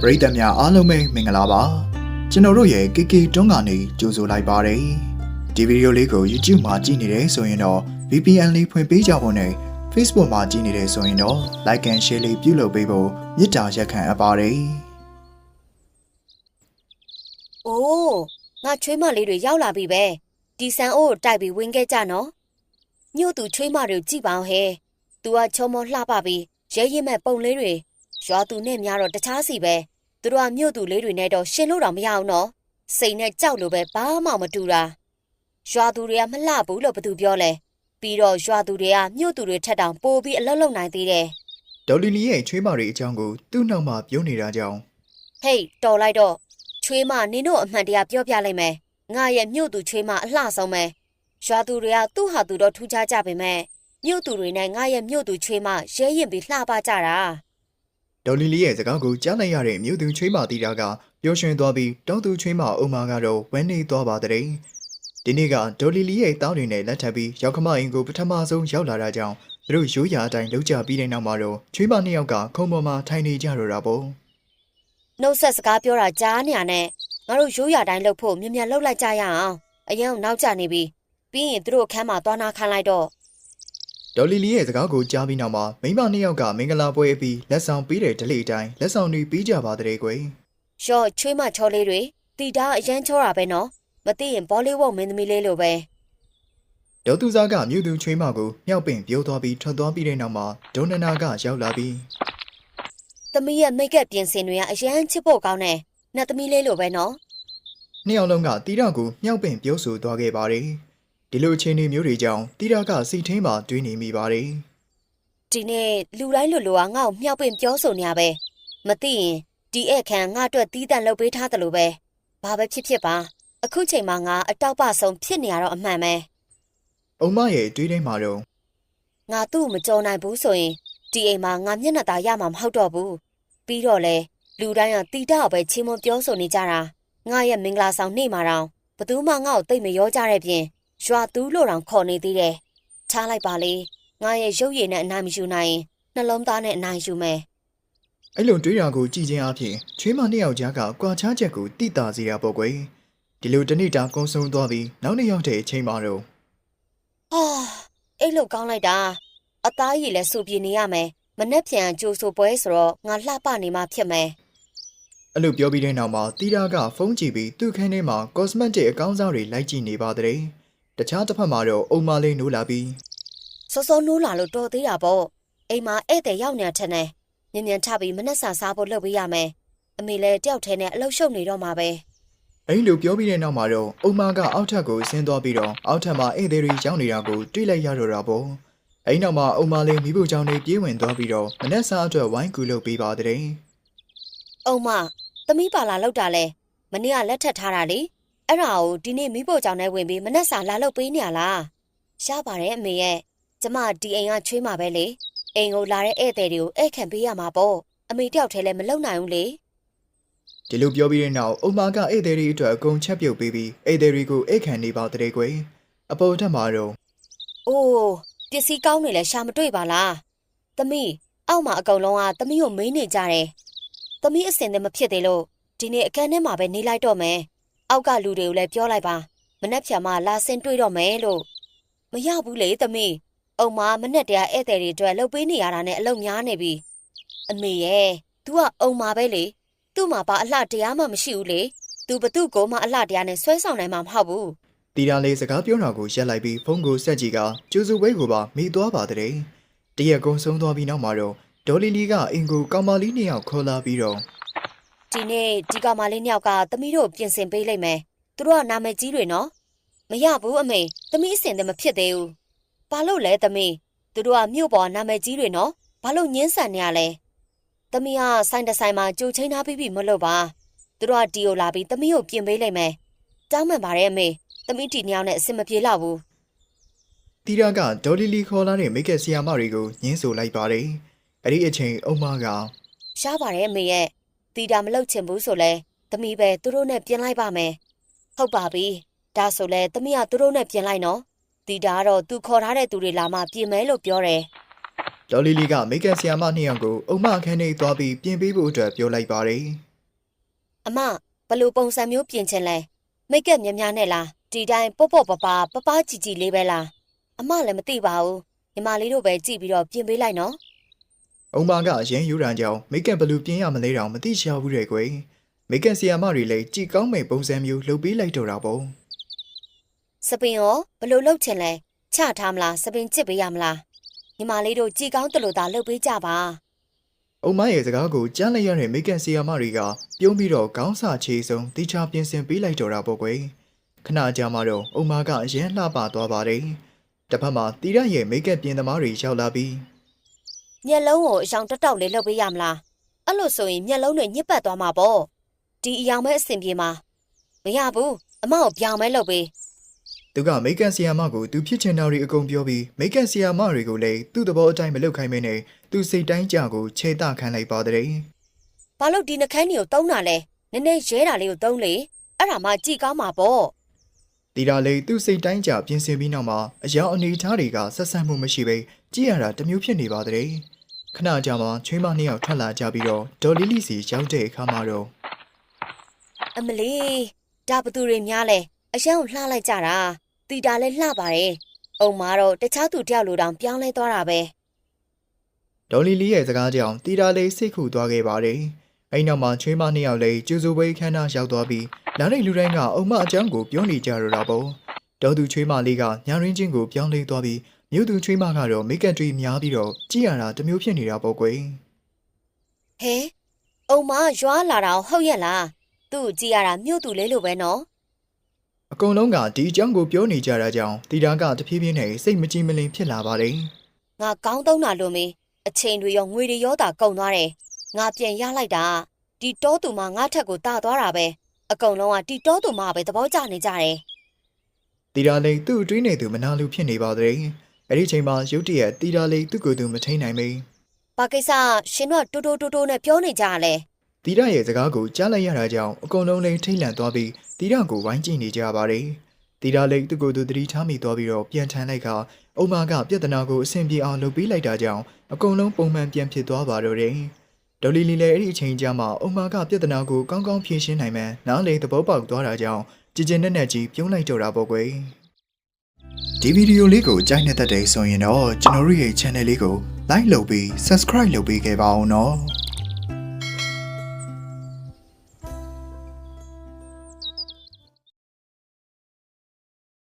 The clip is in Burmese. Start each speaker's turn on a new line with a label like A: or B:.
A: ပရိသတ်များအားလုံးပဲမင်္ဂလာပါကျွန်တော်တို့ရဲ့ KK တွန်းကနေကြိုဆိုလိုက်ပါတယ်ဒီဗီဒီယိုလေးကို YouTube မှာကြည့်နေတယ်ဆိုရင်တော့ VPN လေးဖွင့်ပေးကြဖို့နဲ့ Facebook မှာကြည့်နေတယ်ဆိုရင်တော့ Like and Share လေးပြုလုပ်ပေးဖို့မေတ္တာရက်ခံအပ်ပါတယ်။
B: အိုးငါချွေးမလေးတွေရောက်လာပြီပဲ။ဒီဆန်အိုးကိုတိုက်ပြီးဝင်ခဲ့ကြနော်။ညို့သူချွေးမတွေကိုကြည့်ပါအောင်ဟဲ့။ तू ကချုံမလှပပြီးရဲရင်မဲ့ပုံလေးတွေ ရွာသူနဲ့များတော့တခြားစီပဲ။သူတို့ကမြို့သူလေးတွေနဲ့တော့ရှင်လို့တော့မရအောင်နော်။စိတ်နဲ့ကြောက်လို့ပဲဘာမှမတူတာ။ရွာသူတွေကမလှဘူးလို့ဘသူပြောလဲ။ပြီးတော့ရွာသူတွေကမြို့သူတွေထက်တောင်ပိုပြီးအလုပ်လုပ်နိုင်သေးတယ်
A: ဒေါ်လီလီရဲ့ချွေးမတွေအကြောင်းကိုသူ့နောက်မှာပြောနေတာကြောင့်။
B: ဟေးတော်လိုက်တော့ချွေးမနင်တို့အမှန်တရားပြောပြလိုက်မယ်။ငါရဲ့မြို့သူချွေးမအလှဆုံးပဲ။ရွာသူတွေကသူ့ဟာသူတော့ထူးခြားကြပေမဲ့မြို့သူတွေနဲ့ငါရဲ့မြို့သူချွေးမရဲရင်ပြီးလှပကြတာ
A: ဒေါ်လီလီရဲ့စကားကိုကြားလိုက်ရတဲ့မြို့သူချွေးမတီတာကပျော်ရွှင်သွားပြီးတောင်းသူချွေးမအုံမာကတော့ဝမ်းနေသွားပါတဲ့ဒီနေ့ကဒေါ်လီလီရဲ့တောင်းတွေနဲ့လက်ထပ်ပြီးရောက်ခမအိမ်ကိုပထမဆုံးရောက်လာတာကြောင့်သူတို့ရိုးရာအတိုင်းလှုပ်ကြပြီးတဲ့နောက်မှာတော့ချွေးမနှစ်ယောက်ကခုံပေါ်မှာထိုင်နေကြတော့တာပေါ့။
B: နှုတ်ဆက်စကားပြောတာကြားနေရနဲ့ငါတို့ရိုးရာတိုင်းလှုပ်ဖို့မြင်မြန်လှုပ်လိုက်ကြရအောင်။အရင်ကနောက်ကျနေပြီ။ပြီးရင်သူတို့အခန်းမှာသွားနာခံလိုက်တော့
A: ဒေါ်လီလီရဲ့စကားကိုကြားပြီးနောက်မှာမိန်းမနှစ်ယောက်ကမင်္ဂလာပွဲအပြီးလက်ဆောင်ပေးတဲ့ဒလိအတိုင်းလက်ဆောင်တွေပေးကြပါတဲ့ကွယ်
B: ရော့ချွေးမချောလေးတွေတီတာအရန်ချောတာပဲနော်။မသိရင်ဘောလေးဝုတ်မင်းသမီးလေးလိုပဲ။
A: ဒေါ်သူစားကမြို့သူချွေးမကိုမြောက်ပင်ပြိုးသွားပြီးထွက်သွားပြီးတဲ့နောက်မှာဒေါ်နနာကရောက်လာပြီး
B: သမီးရဲ့မိတ်ကပ်ပြင်ဆင်တွေကအရန်ချစ်ဖို့ကောင်းတယ်။နှစ်သမီးလေးလိုပဲနော်
A: နှစ်ယောက်လုံးကတီတာကိုမြောက်ပင်ပြောဆိုသွားခဲ့ပါတယ် ဒီလိုအခြေအနေမျိုးတွေကြောင့်တီတာကစီထင်းမှာတွေးနေမိပါတယ်။
B: ဒီနေ့လူတိုင်းလူလူကငါ့ကိုမြောက်ပင်ပြောဆိုနေရပဲ။မသိရင်ဒီဧည့်ခံငါအတွက်တီးတန့်လုပ်ပေးထားတယ်လို့ပဲ။ဘာပဲဖြစ်ဖြစ်ပါ။အခုချိန်မှာငါအတောက်ပဆုံးဖြစ်နေရတော့အမှန်ပဲ
A: အုံမရဲ့တွေးတိုင်းမှာတော့။
B: ငါသူ့ကိုမကြော်နိုင်ဘူးဆိုရင်ဒီအိမ်မှာငါမျက်နှာသာရမှာမဟုတ်တော့ဘူး။ပြီးတော့လေလူတိုင်းကတီတာကိုပဲချင်းမွန်ပြောဆိုနေကြတာ။ငါရဲ့မင်္ဂလာဆောင်နေ့မှာတော့ဘသူမှငါ့ကိုတိတ်မရောကြတဲ့ပြင် ရွာသူလို့တောင်ခေါ်နေသေးတယ်။ထားလိုက်ပါလေ။ငါရဲ့ရုပ်ရည်နဲ့အနိုင်မယူနိုင်ရင်နှလုံးသားနဲ့အနိုင်ယူမယ်
A: အဲ့လိုတွေးတာကိုကြည်ချင်းအဖြစ်ချွေးမနှစ်ယောက်ကြားကကွာခြားချက်ကိုတိတာစေရပေါ့ကွယ်ဒီလိုတနေ့တာကုံဆုံးသွားပြီးနောက်နေ့ရောက်တဲ့အချိန်မှာတော့။
B: ဟာအဲ့လိုကောင်းလိုက်တာ။အသားရည်လည်းစူပြင်းနေရမယ်။မနှက်ပြန်ကြိုးဆိုပွဲဆိုတော့ငါလှပနေမှဖြစ်မယ်
A: အဲ့လိုပြောပြီးတဲ့နောက်မှာတီတာကဖုန်းကြည့်ပြီးသူ့ခန်းထဲမှာ cosmetic အကောင်းစားတွေလိုက်ကြည့်နေပါတဲ့ တခြားတစ်ဖက်မှာတော့အုံမလေးနိုးလာပြီး။
B: စောစောနိုးလာလို့တော်သေးတာပေါ့။အိမ်မှာဧည့်သည်ရောက်နေတာထက်နဲ့မြင်မြန်ထပြီးမနှက်ဆာစားဖို့လုပ်ပေးရမယ်။အမေလည်းတယောက်တည်းနဲ့အလုပ်ရှုပ်နေတော့မှာပဲ
A: အဲ့လိုပြောပြီးတဲ့နောက်မှာတော့အုံမကအောက်ထပ်ကိုဆင်းသွားပြီးတော့အောက်ထပ်မှာဧည့်သည်တွေရောက်နေတာကိုတွေ့လိုက်ရတော့တာပေါ့အဲ့နောက်မှာအုံမလေးမိဖို့ချောင်းတွေပြေးဝင်သွားပြီးတော့မနက်စာအတွက်ဝိုင်းကူလုပ်ပေးပါတဲ့။
B: အုံမသမီးပါလာလောက်တာလဲ။မနေ့ကလက်ထပ်ထားတာလေ။ အဲ့ဒါကိုဒီနေ့မိဖို့ကြောင့်နဲ့ဝင်ပြီးမနှက်စာလာလုပ်ပေးနေရလား။ရှားပါတယ်အမေရဲ့။ကျမဒီအိမ်ကချွေးမှာပဲလေ။အိမ်ကိုလာတဲ့ဧည့်သည်တွေကိုဧည့်ခံပေးရမှာပေါ့။အမေတယောက်တည်းလည်းမလုံနိုင်ဘူးလေ။
A: ဒီလိုပြောပြီးတဲ့နောက်အုံမာကဧည့်သည်တွေအတွက်အကုန်ချက်ပြုတ်ပေးပြီးဧည့်သည်တွေကိုအိတ်ခံနေပါတဲ့ကွယ်အပေါ်ထက်မှာတော့။
B: အိုးပစ္စည်းကောင်းနေလဲရှာမတွေ့ပါလား။သမီးအောက်မှာအကုန်လုံးကသမီးကိုမေးနေကြတယ်။သမီးအစင်လည်းမဖြစ်သေးလို့ဒီနေ့အခန်းထဲမှာပဲနေလိုက်တော့မယ်။ အောက်ကလူတွေကိုလည်းပြောလိုက်ပါမနှက်ဖြံမလာဆင်းတွေ့တော့မယ်လို့မရဘူးလေသမီးအုံမမနှက်တရားဧည့်သည်တွေအတွက်လှုပ်ပေးနေရတာနဲ့အလုံများနေပြီအမေရဲ့ तू ကအုံမပဲလေသူ့မှာပါအလှတရားမှမရှိဘူးလေ तू ဘသူ့ကိုမှအလှတရားနဲ့ဆွဲဆောင်နိုင်မှာမဟုတ်ဘူး
A: တီတာလေးစကားပြောတာကိုရက်လိုက်ပြီးဖုန်းကိုဆက်ကြည့်ကကျူစုဝဲကိုပါမိသွားပါတဲ့တရက်ကုန်းဆုံးသွားပြီးနောက်မှာတော့ဒေါ်လီလီကအင်ကိုကောင်မလေးနှစ်ယောက်ခေါ်လာပြီးတော့
B: ဒီနေ့ဒီကောင်မလေးနှစ်ယောက်ကသမီးတို့ပြင်ဆင်ပေးလိုက်မယ်။သူတို့ကနာမည်ကြီးတွေနော်။မရဘူးအမေ။သမီးအစင်တည်းမဖြစ်သေးဘူး။ဘာလို့လဲသမီး။သူတို့ကမြို့ပေါ်နာမည်ကြီးတွေနော်။ဘာလို့ညင်းဆန်နေရလဲ။သမီးကဆိုင်တစ်ဆိုင်မှာကြိုချင်းထားပြီးပြီမလို့ပါ။သူတို့ကဒီကိုလာပြီးသမီးကိုပြင်ပေးလိုက်မယ်။တောင်းမှန်ပါတယ်အမေ။သမီးဒီနှစ်ယောက်နဲ့အဆင်မပြေတော့ဘူး
A: တီတာကဒေါ်လီလီခေါ်လာတဲ့မိတ်ကက်ဆီယာမတွေကိုညှင်းဆိုလိုက်ပါတယ်အဲ့ဒီအချိန်အုံမာက။
B: ရှားပါတယ်အမေရဲ့။ တီတာမလုပ်ချင်ဘူးဆိုလဲသမီးပဲသူတို့နဲ့ပြင်လိုက်ပါမယ်။ဟုတ်ပါပြီ။ဒါဆိုလဲသမီးကသူတို့နဲ့ပြင်လိုက်နော်။တီတာကတော့သူခေါ်ထားတဲ့သူတွေလာမှပြင်မယ်လို့ပြောတယ်
A: ဒေါ်လီလီကမိတ်ကက်ဆီယာမနှစ်ယောက်ကိုအုံမခန်းထဲသွားပြီးပြင်ပေးဖို့အတွက်ပြောလိုက်ပါတယ်။
B: အမဘယ်လိုပုံစံမျိုးပြင်ချင်လဲမိတ်ကပ်များများနဲ့လားဒီတိုင်းပေါ့ပေါ့ပပပပကြည်ကြည်လေးပဲလားအမလည်းမသိပါဘူးညီမလေးတို့ပဲကြည့်ပြီးတော့ပြင်ပေးလိုက်နော်။
A: အုံမာကရင်းယူရန်ကြောင့်မိတ်ကပ်ဘယ်လူပြင်းရမလဲတောင်မသိချဘူးတဲ့ကွယ်။မိတ်ကပ်ဆီယာမတွေလည်းကြည်ကောင်းမဲ့ပုံစံမျိုးလုပ်ပေးလိုက်တော့တာပေါ့။
B: စပင်ရောဘယ်လိုလုပ်ချင်လဲချထားမလားစပင်ချစ်ပေးရမလားညီမလေးတို့ကြည်ကောင်းတလို့သာလုပ်ပေးကြပါ
A: အုံမရဲ့စကားကိုကြားလိုက်ရတဲ့မိကန်ဆီယာမတွေကပြုံးပြီးတော့ခေါင်းစာချေဆုံးတိချပြင်ဆင်ပေးလိုက်တော့တာပေါ့ကွယ်ခဏကြာမှတော့အုံမကအရင်လှပသွားပါတယ်တစ်ဖက်မှာတီရရဲ့မိကပ်ပြင်သမားတွေရောက်လာပြီး
B: မျက်လုံးကိုအယောင်တက်တောက်လေးလုပ်ပေးရမလားအဲ့လိုဆိုရင်မျက်လုံးတွေညစ်ပတ်သွားမှာပေါ့ဒီအယောင်ပဲအဆင်ပြေမှာမရဘူးအမကိုပြောင်းမဲလုပ်ပေး
A: သူကမိကန်ဆီယာမကိုသူဖြစ်ချင်တာတွေအကုန်ပြောပြီးမိကန်ဆီယာမတွေကိုလည်းသူ့သဘောအတိုင်းမလုပ်ခိုင်းမင်းနဲ့သူစိတ်တိုင်းကြကိုခြေတခံလိုက်ပါတဲ့
B: ဘာလို့ဒီနှခမ်းကြီးကိုတုံးတာလဲနည်းနည်းရဲတာလေးကိုတုံးလေအဲ့ဒါမှကြည်ကောင်းမှာပေါ့
A: တီတာလေးသူ့စိတ်တိုင်းကြပြင်ဆင်ပြီးနောက်မှာအယောင်အနေထားတွေကဆက်ဆံမှုမရှိပဲကြည့်ရတာတစ်မျိုးဖြစ်နေပါတဲ့ခဏကြာမှချွေးမနှစ်ယောက်ထွက်လာကြပြီးတော့ဒေါ်လီလီစီရောက်တဲ့အခါမှာတော့
B: အမလီဒါဘသူတွေများလဲအရန်ကိုလှလိုက်ကြတာတီတာလည်းလှပါတယ်အုံမာတော့တခြားသူတယောက်လိုတောင်ပြောင်းလဲသွားတာပဲ
A: ဒေါ်လီလီရဲ့စကားကြောင့်တီတာလေးစိတ်ခုသွားခဲ့ပါတယ်။ အဲဒီနောက်မှာချွေးမနှစ်ယောက်လေးကျူစုပွဲခန်းနာရောက်သွားပြီးနားရိတ်လူတိုင်းကအုံမအချမ်းကိုပြောနေကြရတာပေါ့။ဒေါ်သူချွေးမလေးကညာရင်းချင်းကိုပြောင်းလဲသွားပြီးမြို့သူချွေးမကတော့မိတ်ကပ်တွေများပြီးတော့ကြည့်ရတာတစ်မျိုးဖြစ်နေတာပေါ့ကွယ်
B: ဟဲအုံမာရွာလာတာဟုတ်ရဲ့လားသူ့ကိုကြည့်ရတာမြို့သူလေးလိုပဲနော်။
A: အကုန်လုံးကဒီအကြောင်းကိုပြောနေကြတာကြောင့်တီတာကတဖြည်းဖြည်းနဲ့စိတ်မကြည်မလင်ဖြစ်လာပါတယ်
B: ငါကောင်းသုံးတာလို့မေးအချိန်တွေရောငွေတွေရောတာကုန်သွားတယ် ငါပြန်ရလိုက်တာဒီတောသူမငါထက်ကိုတာသွားတာပဲအကုန်လုံးကဒီတောသူမပဲသဘောကျနေကြတယ်။
A: တီတာလေးသူ့အတွင်းနေသူမနာလူဖြစ်နေပါတဲ့။အဲဒီချိန်မှာရုတ်တရက်တီတာလေးသူ့ကိုယ်သူမထိန်နိုင်မေး
B: ဘာကိစ္စရှင်တို့ကတိုးတိုးတိုးတိုးနဲ့ပြောနေကြရလဲ
A: တီရရဲ့စကားကိုကြားလိုက်ရတာကြောင့်အကုန်လုံးလည်းထိတ်လန့်သွားပြီးတီရကိုဝိုင်းကြည့်နေကြပါတယ်။တီရလည်းသူ့ကိုယ်သူသတိထားမိသွားပြီးတော့ပြန်ထန်လိုက်ခါအုံမာကပြဿနာကိုအဆင်ပြေအောင်လုပ်ပေးလိုက်တာကြောင့်အကုန်လုံးပုံမှန်ပြန်ဖြစ်သွားပါတော့တယ်။ ဒေါ်လီလီလည်းအဲ့ဒီအချိန်ကြာမှအုံမာကပြဿနာကိုကောင်းကောင်းဖြေရှင်းနိုင်မှန်းနားလေသဘောပေါက်သွားတာကြောင့်ကြည်ကျင်နဲ့နဲ့ကြီးပြုံးလိုက်တော့တာပေါ့ကွယ်။ဒီဗီဒီယိုလေးကိုကြိုက်နေတဲ့တဲ့ဆိုရင်တော့ကျွန်တော်တို့ရဲ့ channel လေးကို like လုပ်ပြီး subscribe လုပ်ပေးခဲ့ပါအောင်နော်။